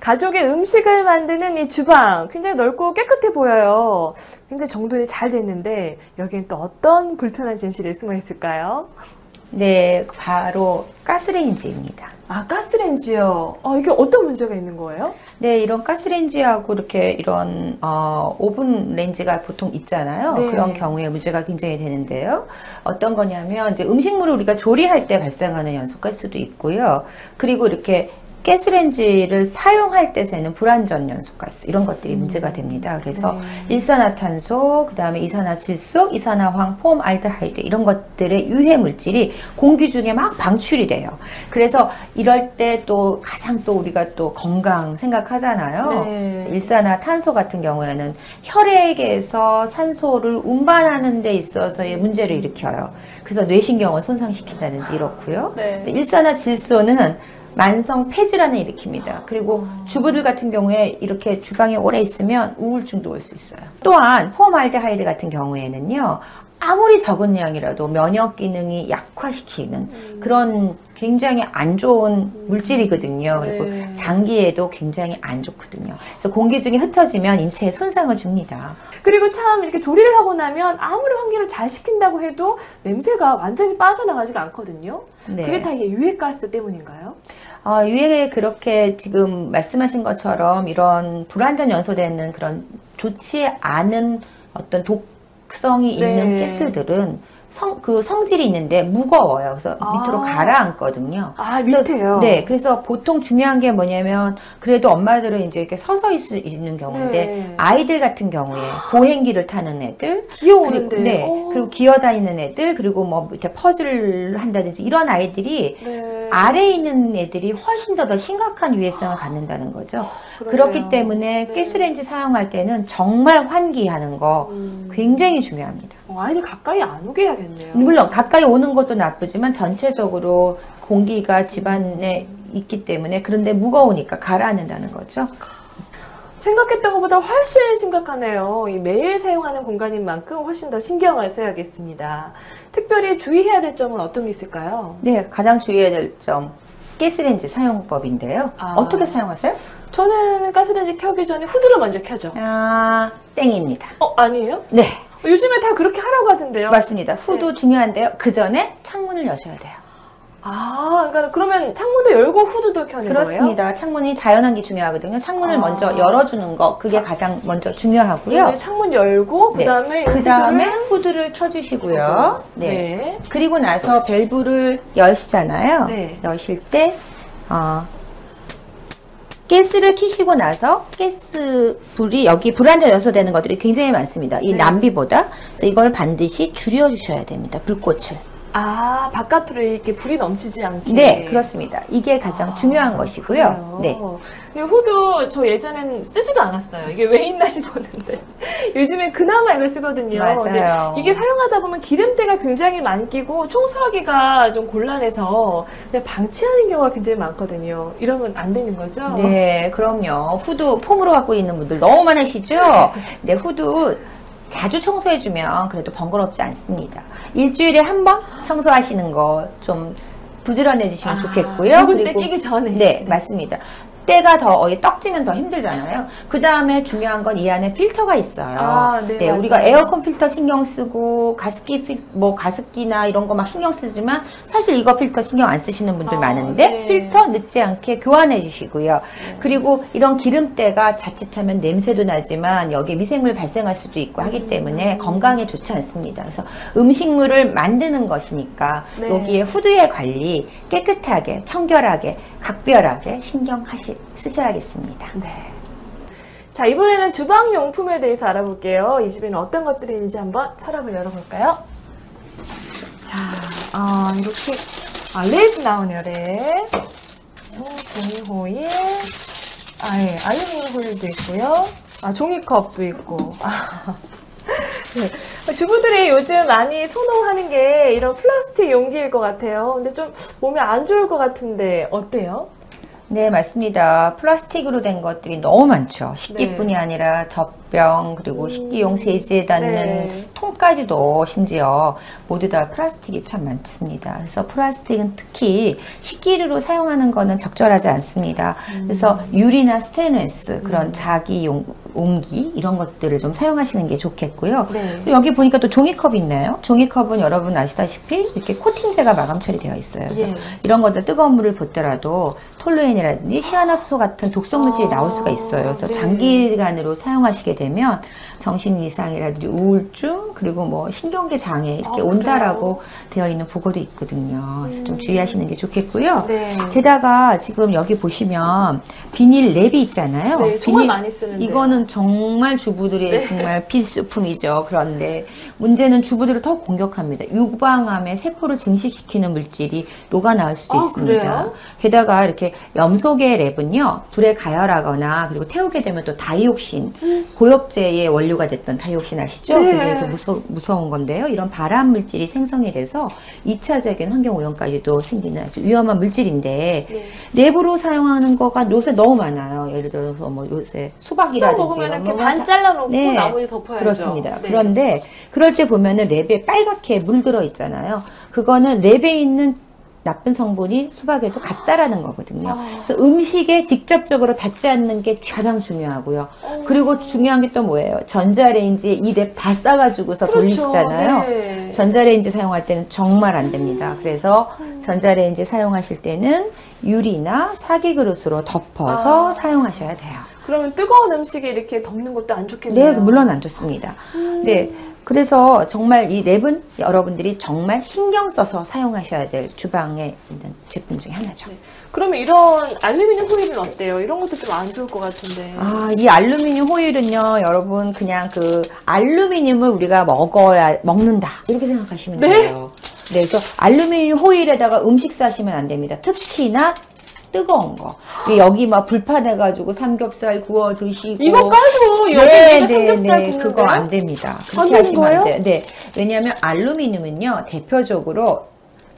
가족의 음식을 만드는 이 주방 굉장히 넓고 깨끗해 보여요. 굉장히 정돈이 잘 됐는데 여기엔 또 어떤 불편한 진실이 숨어 있을까요? 네, 바로 가스레인지입니다. 아, 가스레인지요. 어, 이게 어떤 문제가 있는 거예요? 네, 이런 가스레인지하고 이렇게 이런 어, 오븐 렌지가 보통 있잖아요. 네. 그런 경우에 문제가 굉장히 되는데요. 어떤 거냐면 이제 음식물을 우리가 조리할 때 발생하는 연소가스도 있고요. 그리고 이렇게 가스레인지를 사용할 때 새는 불완전 연소가스 이런 것들이 문제가 됩니다. 그래서 네. 일산화탄소, 그 다음에 이산화질소, 이산화황, 폼, 알데하이드 이런 것들의 유해 물질이 공기 중에 막 방출이 돼요. 그래서 이럴 때 또 가장 또 우리가 또 건강 생각하잖아요. 네. 일산화탄소 같은 경우에는 혈액에서 산소를 운반하는 데 있어서의 문제를 일으켜요. 그래서 뇌신경을 손상시킨다든지 이렇고요. 네. 일산화질소는 만성 폐질환을 일으킵니다. 그리고 주부들 같은 경우에 이렇게 주방에 오래 있으면 우울증도 올 수 있어요. 또한 포말데하이드 같은 경우에는요. 아무리 적은 양이라도 면역 기능이 약화시키는 그런 굉장히 안 좋은 물질이거든요. 그리고 네. 장기에도 굉장히 안 좋거든요. 그래서 공기 중에 흩어지면 인체에 손상을 줍니다. 그리고 참 이렇게 조리를 하고 나면 아무리 환기를 잘 시킨다고 해도 냄새가 완전히 빠져나가지가 않거든요. 네. 그게 다 이게 유해가스 때문인가요? 어, 유해에 그렇게 지금 말씀하신 것처럼 이런 불완전 연소되는 그런 좋지 않은 어떤 독 성이 네. 있는 가스들은 성, 그 성질이 있는데 무거워요. 그래서 아. 밑으로 가라앉거든요. 아, 그래서- 밑에요? 네, 그래서 보통 중요한 게 뭐냐면 그래도 엄마들은 이제 이렇게 서서 있, 있는 경우인데 네. 아이들 같은 경우에 보행기를 타는 애들 귀여우는데. 그리고, 네, 어. 그리고 기어다니는 애들 그리고 뭐 이렇게 퍼즐을 한다든지 이런 아이들이 네. 아래에 있는 애들이 훨씬 더 더 심각한 유해성을 갖는다는 거죠. 그러네요. 그렇기 때문에 네. 가스레인지 사용할 때는 정말 환기하는 거 음. 굉장히 중요합니다. 어, 아이들 가까이 안 오게 해야겠네요. 물론 가까이 오는 것도 나쁘지만 전체적으로 공기가 집안에 있기 때문에 그런데 무거우니까 가라앉는다는 거죠. 생각했던 것보다 훨씬 심각하네요. 이 매일 사용하는 공간인 만큼 훨씬 더 신경을 써야겠습니다. 특별히 주의해야 될 점은 어떤 게 있을까요? 네, 가장 주의해야 될 점. 가스레인지 사용법인데요. 아. 어떻게 사용하세요? 저는 가스레인지 켜기 전에 후드를 먼저 켜죠. 아, 땡입니다. 어, 아니에요? 네, 요즘에 다 그렇게 하라고 하던데요. 맞습니다. 후드 네. 중요한데요. 그 전에 창문을 여셔야 돼요. 아, 그러니까 그러면 창문도 열고 후드도 켜는 거예요? 그렇습니다. 창문이 자연한기 중요하거든요. 창문을 아. 먼저 열어주는 거 그게 가장 먼저 중요하고요. 네, 창문 열고 네. 그다음에 그 다음에 후드를 후드를 켜주시고요. 네. 네. 그리고 나서 밸브를 여시잖아요. 네. 여실 때 어, 가스를 키시고 나서 가스 불이 여기 불안전 연소되는 것들이 굉장히 많습니다. 이 네. 남비보다 이걸 반드시 줄여주셔야 됩니다. 불꽃을. 아, 바깥으로 이렇게 불이 넘치지 않게. 네, 그렇습니다. 이게 가장 중요한 것이고요. 아, 그래요? 네. 근데 후드 저 예전엔 쓰지도 않았어요. 이게 왜 있나 싶었는데 요즘엔 그나마 이걸 쓰거든요. 맞아요. 이게 사용하다 보면 기름때가 굉장히 많이 끼고 청소하기가 좀 곤란해서 그냥 방치하는 경우가 굉장히 많거든요. 이러면 안 되는 거죠? 네, 그럼요. 후드 폼으로 갖고 있는 분들 너무 많으시죠? 네, 후드 자주 청소해주면 그래도 번거롭지 않습니다. 일주일에 한 번 청소하시는 거 좀 부지런해지시면 아, 좋겠고요. 때 끼기 전에. 네, 맞습니다. 때가 더 어이 떡지면 더 힘들잖아요. 그 다음에 중요한 건 이 안에 필터가 있어요. 아, 네, 맞아요. 우리가 에어컨 필터 신경 쓰고 가습기 필, 뭐 가습기나 이런 거 막 신경 쓰지만 사실 이거 필터 신경 안 쓰시는 분들 아, 많은데 네. 필터 늦지 않게 교환해 주시고요. 그리고 이런 기름때가 자칫하면 냄새도 나지만 여기에 미생물 발생할 수도 있고 하기 음. 때문에 건강에 좋지 않습니다. 그래서 음식물을 만드는 것이니까 네. 여기에 후드의 관리 깨끗하게 청결하게 각별하게 신경하시 쓰셔야겠습니다. 네. 자, 이번에는 주방 용품에 대해서 알아볼게요. 이 집에는 어떤 것들이 있는지 한번 서랍을 열어볼까요? 자, 아, 이렇게, 아, 랩 나오네요, 랩. 어, 종이 호일. 아, 예, 알루미늄 호일도 있고요. 아, 종이컵도 있고. 아. 네. 주부들이 요즘 많이 선호하는 게 이런 플라스틱 용기일 것 같아요. 근데 좀 몸에 안 좋을 것 같은데, 어때요? 네, 맞습니다. 플라스틱으로 된 것들이 너무 많죠. 식기뿐이 네. 아니라 젖병, 그리고 식기용 세제에 닿는 네. 통까지도 심지어 모두 다 플라스틱이 참 많습니다. 그래서 플라스틱은 특히 식기류로 사용하는 거는 적절하지 않습니다. 그래서 유리나 스테인레스 그런 자기용 옹기 이런 것들을 좀 사용하시는 게 좋겠고요. 네. 그리고 여기 보니까 또 종이컵 있나요? 종이컵은 여러분 아시다시피 이렇게 코팅제가 마감 처리되어 있어요. 그래서 예. 이런 것들 뜨거운 물을 붓더라도 톨루엔이라든지 시아나수소 같은 독성 물질이 아, 나올 수가 있어요. 그래서 네. 장기간으로 사용하시게 되면 정신 이상이라든지 우울증 그리고 뭐 신경계 장애 이렇게 아, 온다라고 되어 있는 보고도 있거든요. 그래서 좀 주의하시는 게 좋겠고요. 네. 게다가 지금 여기 보시면 비닐 랩이 있잖아요. 네, 정말 비닐- 많이 쓰는데. 이거는 정말 주부들의 네. 정말 필수품이죠. 그런데 문제는 주부들을 더 공격합니다. 유방암의 세포를 증식시키는 물질이 녹아 나올 수도 아, 있습니다. 그래요? 게다가 이렇게 염소계 랩은요, 불에 가열하거나 그리고 태우게 되면 또 다이옥신, 고엽제의 원료가 됐던 다이옥신 아시죠? 네. 굉장히 그 무서, 무서운 건데요. 이런 발암 물질이 생성이 돼서 2차적인 환경 오염까지도 생기는 아주 위험한 물질인데 네. 랩으로 사용하는 거가 요새 너무 많아요. 예를 들어서 뭐 요새 수박 수박이라든지 이런 이렇게 거반 다- 잘라 놓고 네. 나머지 덮어야죠. 그렇습니다. 네. 그런데 그럴 때 보면은 랩에 빨갛게 물들어 있잖아요. 그거는 랩에 있는 나쁜 성분이 수박에도 같다라는 거거든요. 아. 그래서 음식에 직접적으로 닿지 않는 게 가장 중요하고요. 어. 그리고 중요한 게 또 뭐예요? 전자레인지에 이 랩 다 싸가지고서 그렇죠. 돌리시잖아요. 네. 전자레인지 사용할 때는 정말 안 됩니다. 그래서 전자레인지 사용하실 때는 유리나 사기 그릇으로 덮어서 아. 사용하셔야 돼요. 그러면 뜨거운 음식에 이렇게 덮는 것도 안 좋겠네요. 네, 물론 안 좋습니다. 네. 그래서 정말 이 랩은 여러분들이 정말 신경 써서 사용하셔야 될 주방에 있는 제품 중에 하나죠. 네. 그러면 이런 알루미늄 호일은 어때요? 이런 것도 좀 안 좋을 것 같은데. 아, 이 알루미늄 호일은요, 여러분, 그냥 그, 알루미늄을 우리가 먹어야, 먹는다. 이렇게 생각하시면 네? 돼요. 네, 그래서 알루미늄 호일에다가 음식 싸시면 안 됩니다. 특히나 뜨거운 거. 여기 막 불판해가지고 삼겹살 구워 드시고. 이거 여기 네, 위에다 네, 삼겹살 네. 굽는 그거? 안 됩니다. 안 그렇게 되는 하시면 거예요? 안 돼요. 네. 왜냐하면 알루미늄은요, 대표적으로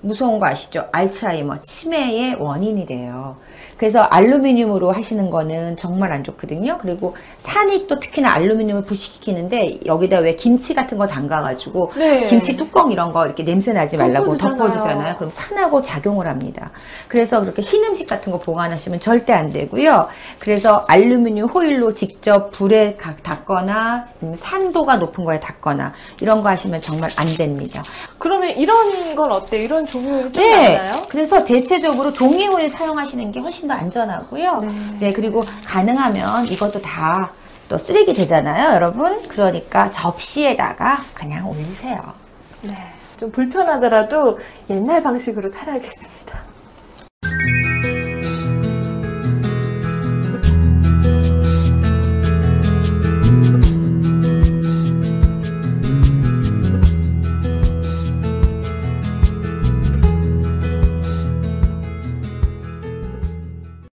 무서운 거 아시죠? 알츠하이머, 치매의 원인이 돼요. 그래서 알루미늄으로 하시는 거는 정말 안 좋거든요. 그리고 산이 또 특히나 알루미늄을 부식시키는데 여기다 왜 김치 같은 거 담가가지고 네. 김치 뚜껑 이런 거 이렇게 냄새 나지 말라고 덮어주잖아요. 덮어주잖아요. 그럼 산하고 작용을 합니다. 그래서 그렇게 신 음식 같은 거 보관하시면 절대 안 되고요. 그래서 알루미늄 호일로 직접 불에 가- 닿거나 산도가 높은 거에 닿거나 이런 거 하시면 정말 안 됩니다. 그러면 이런 건 어때요? 이런 종류 좀 네. 나나요? 그래서 대체적으로 종이 호일 사용하시는 게 훨씬 더 안전하고요. 네. 네. 그리고 가능하면 이것도 다 또 쓰레기 되잖아요, 여러분. 그러니까 접시에다가 그냥 올리세요. 네. 좀 불편하더라도 옛날 방식으로 살아야겠습니다.